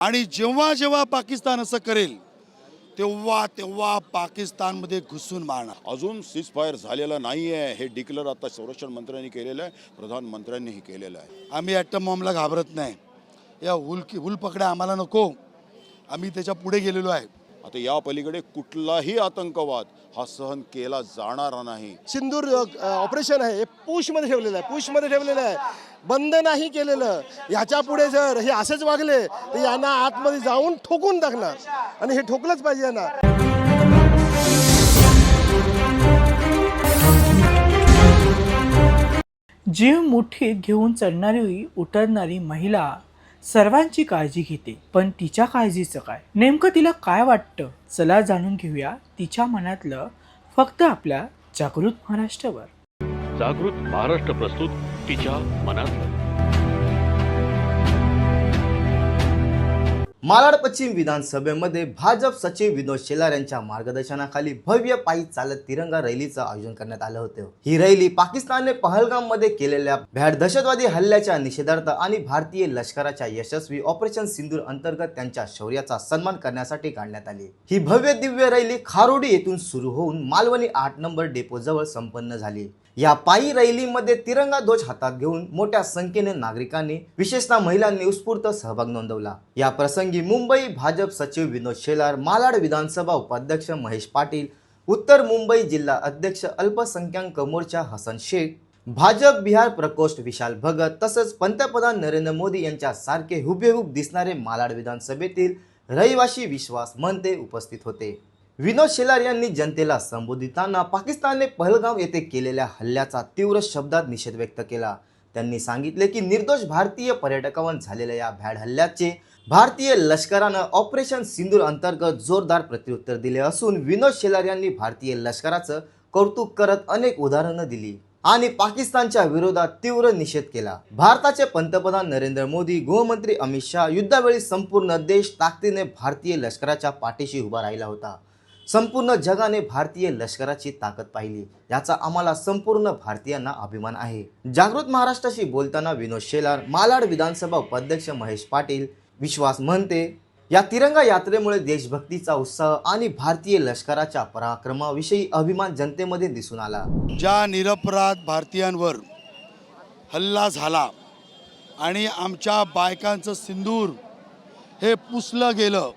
आणि जेव्हा जेव्हा पाकिस्तान असं करेल तेव्हा तेव्हा पाकिस्तानमध्ये घुसून मारणार. अजून सीज फायर झालेलं नाही आहे हे डिक्लेअर आता संरक्षण मंत्र्यांनी केलेलं आहे. प्रधानमंत्र्यांनीही केलेलं आहे. आम्ही ॲटम बॉम्बला घाबरत नाही. या हुल हुल पकड्या आम्हाला नको. आम्ही त्याच्या पुढे गेलेलो आहे. आता या पलीकडे कुठलाही आतंकवाद हा सहन केला जाणार नाही. सिंदूर ऑपरेशन आहे हे पुशमध्ये ठेवलेलं आहे पुशमध्ये ठेवलेलं आहे. बंद नाही केलेलं. ह्याच्या पुढे जर हे असेच वागले तर यांना आतमध्ये जाऊन ठोकून टाकणार. आणि हे ठोकलंच पाहिजे यांना. जीव मुठीत घेऊन चढणारी उतरणारी महिला सर्वांची काळजी घेते पण तिच्या काळजीचं काय? नेमकं तिला काय वाटतं? चला जाणून घेऊया तिच्या मनातलं फक्त आपल्या जागृत महाराष्ट्रावर. जागृत महाराष्ट्र प्रस्तुत तिच्या मनात मालाड पश्चिम विधानसभेमध्ये भाजप सचिव विनोद शेलार यांच्या मार्गदर्शनाखाली भव्य पायी चालत तिरंगा रॅलीचं आयोजन करण्यात आलं होतं. ही रॅली पाकिस्तानने पहलगाममध्ये केलेल्या भ्याड दहशतवादी हल्ल्याच्या निषेधार्थ आणि भारतीय लष्कराच्या यशस्वी ऑपरेशन सिंदूर अंतर्गत त्यांच्या शौर्याचा सन्मान करण्यासाठी काढण्यात आली. ही भव्य दिव्य रॅली खारोडी येथून सुरू होऊन मालवणी आठ नंबर डेपो जवळ संपन्न झाली. या पायी रैलीमध्ये तिरंगा ध्वज हातात घेऊन मोठ्या संख्येने नागरिकांनी विशेषतः महिलांनी उत्स्फूर्त सहभाग नोंदवला. या प्रसंगी मुंबई भाजप सचिव विनोद शेलार मालाड विधानसभा उपाध्यक्ष महेश पाटील उत्तर मुंबई जिल्हा अध्यक्ष अल्पसंख्याक मोर्चा हसन शेख भाजप बिहार प्रकोष्ठ विशाल भगत तसंच पंतप्रधान नरेंद्र मोदी यांच्या सारखे हुबेहूब दिसणारे मालाड विधानसभेतील रहिवाशी विश्वास मनते उपस्थित होते. विनोद शेलार यांनी जनतेला संबोधिताना पाकिस्तानने पहलगाव येथे केलेल्या हल्ल्याचा तीव्र शब्दात निषेध व्यक्त केला. त्यांनी सांगितले की निर्दोष भारतीय पर्यटकांवर झालेल्या या भ्याड हल्ल्याचे भारतीय लष्करानं ऑपरेशन सिंदूर अंतर्गत जोरदार प्रत्युत्तर दिले असून विनोद शेलार यांनी भारतीय लष्कराचं कौतुक करत अनेक उदाहरणं दिली आणि पाकिस्तानच्या विरोधात तीव्र निषेध केला. भारताचे पंतप्रधान नरेंद्र मोदी गृहमंत्री अमित शहा युद्धावेळी संपूर्ण देश ताकदीने भारतीय लष्कराच्या पाठीशी उभा राहिला होता. संपूर्ण जगाने भारतीय लष्कराची ताकद पाहिली. याचा आम्हाला संपूर्ण भारतीयांना अभिमान आहे. जागृत महाराष्ट्राशी बोलताना विनोद शेलार मालाड विधानसभा उपाध्यक्ष महेश पाटील विश्वास म्हणते या तिरंगा यात्रेमुळे देशभक्तीचा उत्साह आणि भारतीय लष्कराच्या पराक्रमाविषयी अभिमान जनतेमध्ये दिसून आला. ज्या निरपराध भारतीयांवर हल्ला झाला आणि आमच्या बायकांचं सिंदूर हे पुसलं गेलं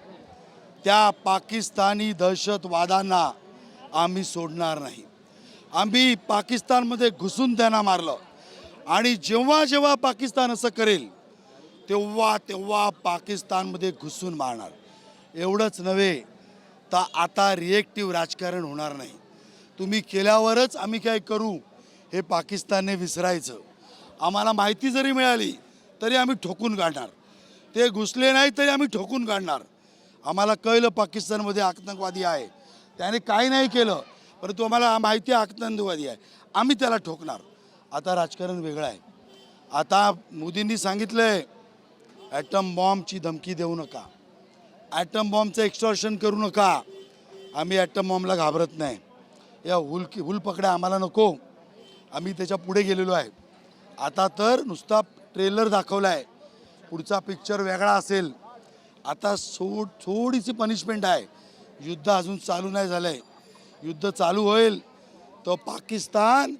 त्या पाकिस्तानी दहशतवादांना आम्ही सोडणार नाही. आम्ही पाकिस्तानमध्ये घुसून त्यांना मारलं. आणि जेव्हा जेव्हा पाकिस्तान असं करेल तेव्हा तेव्हा पाकिस्तानमध्ये घुसून मारणार. एवढंच नव्हे तर आता रिएक्टिव्ह राजकारण होणार नाही. तुम्ही केल्यावरच आम्ही काय करू हे पाकिस्तानने विसरायचं. आम्हाला माहिती जरी मिळाली तरी आम्ही ठोकून काढणार. ते घुसले नाही तरी आम्ही ठोकून काढणार. आम्हाला कळलं पाकिस्तानमध्ये आतंकवादी आहे. त्याने काही नाही केलं परंतु आम्हाला माहिती आहे आतंकवादी आहे. आम्ही त्याला ठोकणार. आता राजकारण वेगळं आहे. आता मोदींनी सांगितलं आहे ॲटम बॉम्बची धमकी देऊ नका. ॲटम बॉम्बचं एक्स्टॉर्शन करू नका. आम्ही ॲटम बॉम्बला घाबरत नाही. या हुल हुल पकड्या आम्हाला नको. आम्ही त्याच्या पुढे गेलेलो आहे. आता तर नुसता ट्रेलर दाखवला आहे पुढचा पिक्चर वेगळा असेल. आता सो थोडीशी पनिशमेंट आहे. युद्ध अजून चालू नाही झालं आहे युद्ध चालू होईल तर पाकिस्तान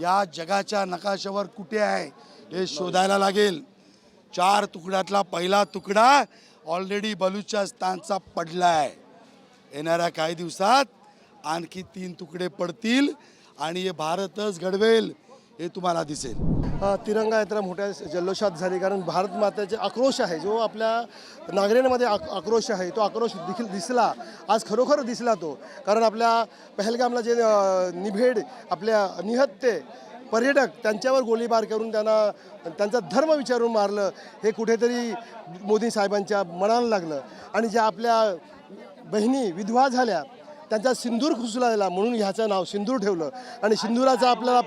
या जगाच्या नकाशावर कुठे आहे हे शोधायला लागेल. चार तुकड्यातला पहिला तुकडा ऑलरेडी बलुचिस्तानचा पडला आहे येणाऱ्या काही दिवसात आणखी तीन तुकडे पडतील आणि हे भारतच घडवेल. हे तुम्हाला दिसेल. तिरंगा यात्रा मोठ्या जल्लोषात झाली कारण भारत मातेचे आक्रोश आहे. जो आपल्या नागरिकांमध्ये आक आक्रोश आहे तो आक्रोश देखील दिसला. आज खरोखर दिसला तो. कारण आपल्या पहलगामला जे निभेड आपल्या निहत्ते पर्यटक त्यांच्यावर गोळीबार करून त्यांना त्यांचा धर्म विचारून मारलं हे कुठेतरी मोदी साहेबांच्या मनाला लागलं. आणि ज्या आपल्या बहिणी विधवा झाल्या त्यांचा सिंदूर खुसला गेला म्हणून ह्याचं नाव सिंदूर ठेवलं. आणि सिंदुराचा आपल्याला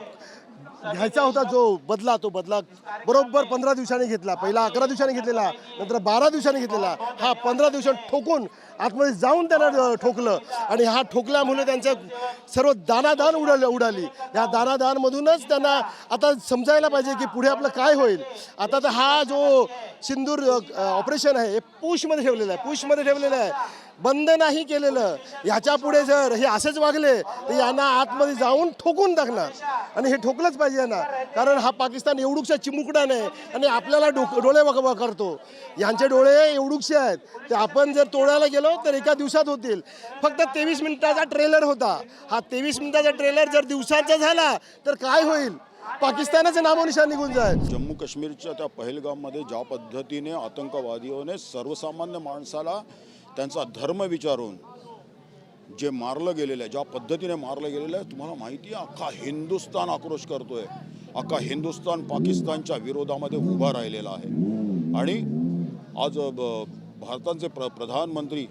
घ्यायचा होता जो बदला तो बदला बरोबर पंधरा दिवसांनी घेतला. पहिला अकरा दिवसांनी घेतलेला नंतर बारा दिवसांनी घेतलेला. हा पंधरा दिवसांनी ठोकून आतमध्ये जाऊन त्यांना ठोकलं. आणि हा ठोकल्यामुळे त्यांचं सर्व दानादान उडाल उडाली. या दानादानमधूनच त्यांना आता समजायला पाहिजे की पुढे आपलं काय होईल. आता तर हा जो सिंदूर ऑपरेशन आहे हे पुशमध्ये ठेवलेलं आहे. पुशमध्ये ठेवलेलं आहे. बंद नाही केलेलं. ह्याच्या पुढे जर हे असेच वागले तर यांना आतमध्ये जाऊन ठोकून टाकणार. आणि हे ठोकलंच पाहिजे यांना. कारण हा पाकिस्तान एवढूकसा चिमुकडा नाही आणि आपल्याला डोक डोळे वगवा करतो यांचे डोळे एवढूकसे आहेत ते आपण जर तोडायला गेलो तर एका दिवसात होतील. फक्त तेवीस मिनिटाचा ट्रेलर होता. हा तेवीस मिनिटाचा ट्रेलर जर दिवसाचा झाला तर काय होईल? पाकिस्तानाचं नामोनिशान निघून जाईल. जम्मू काश्मीरच्या त्या पहलगाममध्ये ज्या पद्धतीने आतंकवादीने सर्वसामान्य माणसाला त्यांचा धर्म विचारून जे मारलं गेलेलं आहे ज्या पद्धतीने मारलं गेलेलं आहे तुम्हाला माहिती आहे अख्खा हिंदुस्तान आक्रोश करतोय. अख्खा हिंदुस्तान पाकिस्तानच्या विरोधामध्ये उभा राहिलेला आहे. आणि आज ब- भारताचे प्र प्रधानमंत्री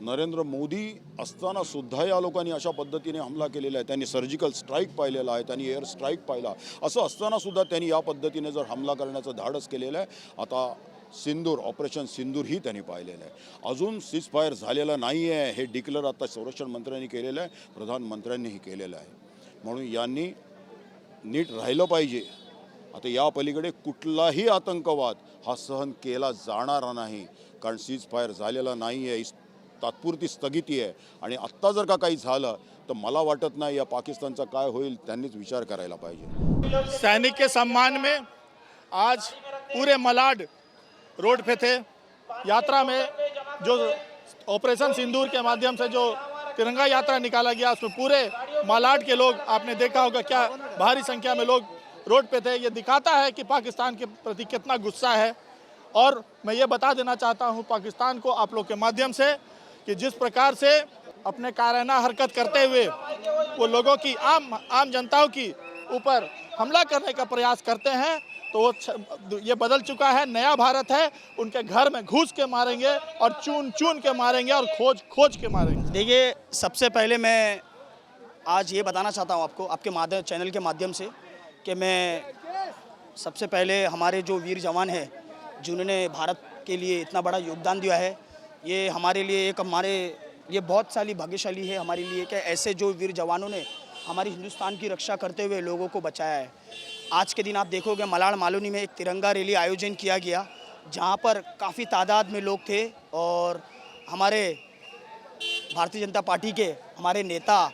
नरेंद्र मोदी असताना सुद्धा या लोकांनी अशा पद्धतीने हमला केलेला आहे. त्यांनी सर्जिकल स्ट्राईक पाहिलेला आहे त्यांनी एअर स्ट्राईक पाहिला. असं असताना सुद्धा त्यांनी या पद्धतीने जर हमला करण्याचं धाडस केलेलं आहे आता सिंदूर ऑपरेशन सिंदूरही त्यांनी पाहिलेलं आहे. अजून सीज फायर झालेलं नाही आहे हे डिक्लेअर आता संरक्षण मंत्र्यांनी केलेलं आहे प्रधानमंत्र्यांनीही केलेलं आहे. म्हणून यांनी नीट राहिलं पाहिजे. आता या पलीकडे कुठलाही आतंकवाद हा सहन केला जाणारा नाही. कारण सीज फायर झालेला नाही आहे तात्पुरती स्थगिती आहे. आणि आत्ता जर का काही झालं तर मला वाटत नाही या पाकिस्तानचा काय होईल त्यांनीच विचार करायला पाहिजे. सैनिक के सम्मान में आज पूरे मलाड रोड पे थे। यात्रा में जो ऑपरेशन सिंदूर के माध्यम से जो तिरंगा यात्रा निकाला गया, उसमें पूरे मलाड के लोग, आपने देखा होगा क्या भारी संख्या में लोग रोड पे थे। ये दिखाता है कि पाकिस्तान के प्रति कितना गुस्सा है। और मैं ये बता देना चाहता हूँ, पाकिस्तान को आप लोग के माध्यम से कि जिस प्रकार से अपने काराना हरकत करते हुए वो लोगों की, आम आम जनताओं की ऊपर हमला करने का प्रयास करते हैं तो ये बदल चुका है, नया भारत है। उनके घर में घुस के मारेंगे और चून चून के मारेंगे और खोज खोज के मारेंगे। देखिए, सबसे पहले मैं आज ये बताना चाहता हूँ आपको, आपके माध्यम चैनल के माध्यम से, कि मैं सबसे पहले हमारे जो वीर जवान हैं, जिन्होंने भारत के लिए इतना बड़ा योगदान दिया है, ये हमारे लिए एक हमारे ये बहुत सारी भाग्यशाली है, हमारे लिए कि ऐसे जो वीर जवानों ने हमारी हिंदुस्तान की रक्षा करते हुए लोगों को बचाया है। आज के दिन आप देखोगे मलाड़ मालोनी में एक तिरंगा रैली आयोजन किया गया, जहाँ पर काफ़ी तादाद में लोग थे और हमारे भारतीय जनता पार्टी के हमारे नेता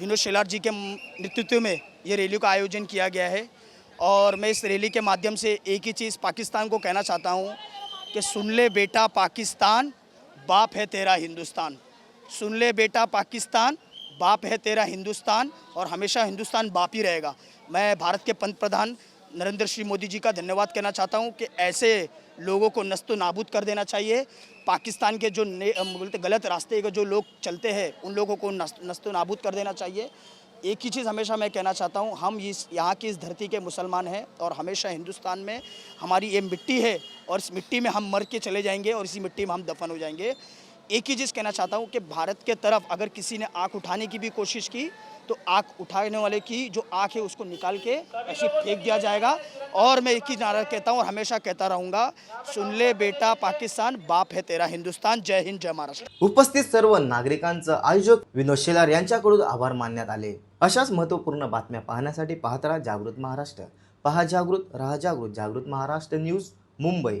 विनोद शेलार जी के नेतृत्व में ये रैली का आयोजन किया गया है। और मैं इस रैली के माध्यम से एक ही चीज़ पाकिस्तान को कहना चाहता हूँ कि सुन ले बेटा पाकिस्तान, बाप है तेरा हिंदुस्तान। सुन ले बेटा पाकिस्तान बाप है तेरा हिंदुस्तान और हमेशा हिंदुस्तान बाप ही रहेगा। मैं भारत के पंत प्रधान नरेंद्र श्री मोदी जी का धन्यवाद कहना चाहता हूँ कि ऐसे लोगों को नस्तो नाबूद कर देना चाहिए। पाकिस्तान के जो बोलते गलत रास्ते के जो लोग चलते हैं, उन लोगों को नस्त नाबूद कर देना चाहिए। एक ही चीज़ हमेशा मैं कहना चाहता हूँ, हम इस यहाँ की इस धरती के मुसलमान हैं और हमेशा हिंदुस्तान में हमारी ये मिट्टी है और इस मिट्टी में हम मर के चले जाएँगे और इसी मिट्टी में हम दफन हो जाएँगे। एक ही चीज़ कहना चाहता हूँ कि भारत के तरफ अगर किसी ने आँख उठाने की भी कोशिश की तो आँख उठाने वाले की जो आँख है उसको निकाल के ऐसे फेंक दिया जाएगा। और मैं एक ही नारा कहता हूँ और हमेशा कहता रहूँगा सुन ले बेटा पाकिस्तान बाप है तेरा हिंदुस्तान जय हिंद जय महाराष्ट्र। उपस्थित सर्व नागरिकांचं आयोजक विनोद शेलार यांच्याकडून आभार मानण्यात आले. अशाच महत्त्वपूर्ण बातम्या पाहण्यासाठी पाहत राहा जागृत महाराष्ट्र. पहा जागृत राहा जागृत जागृत महाराष्ट्र न्यूज मुंबई.